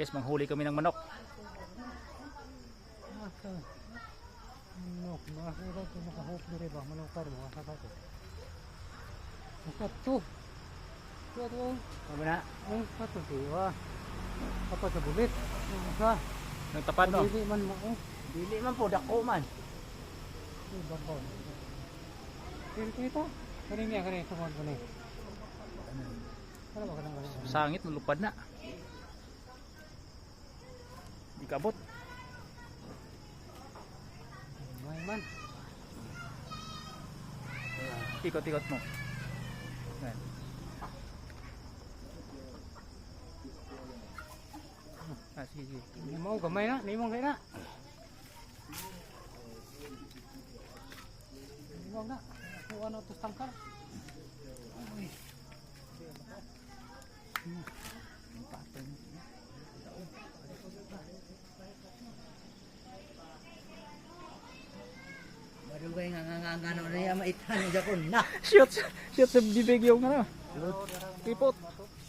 guys, manghuli kami ng manok. Manok, mga kira ito nakahop na rin ba? Manokar mo, asa ka ito. Makat to. Ito ito. Sabi na, Ay, kato siya. Apa sa bulit? Ang Asa. nagtapad no? Dili man mo. Oh. Dili man po, dako man. Babaw. Dili ko ito. Kanin niya, kanin. Sumuhan ko na eh. Ano ba ka nang kanin? Sangit, nalupad na. Kabot. May man. Ikot-ikot mo. Yan. Ah, sige, sige. Hindi mo, gamay na. Hindi mo kayo na. Hindi mo na. Ako ano ito tangkal. Ay. Madugay nga nga nga nga na niya maitan niya ko na. Shoot! Shoot sa bibig yung ano. Ipot.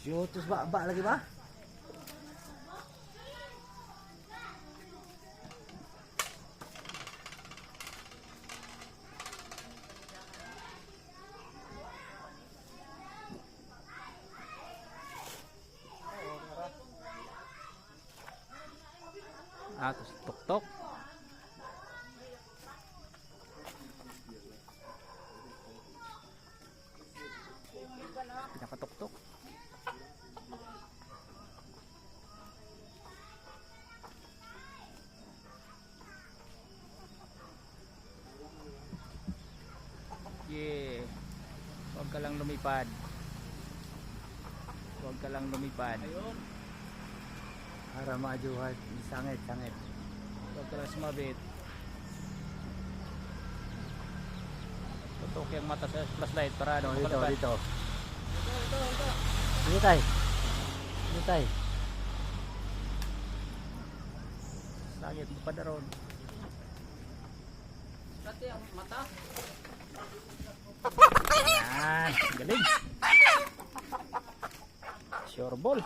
Shoot, ba, ba lagi ba? Ah, tapos tok-tok. Pinakatok-tok. Yeah. Huwag ka lang lumipad. Huwag ka lang lumipad. Para majuhat, sangit, sangit. Huwag ka lang sumabit. Tutok yung mata sa flashlight para ano, Dito, dito, Dito tay. Dito tay. Langit pa na ron. Yan, galing. Sure ball.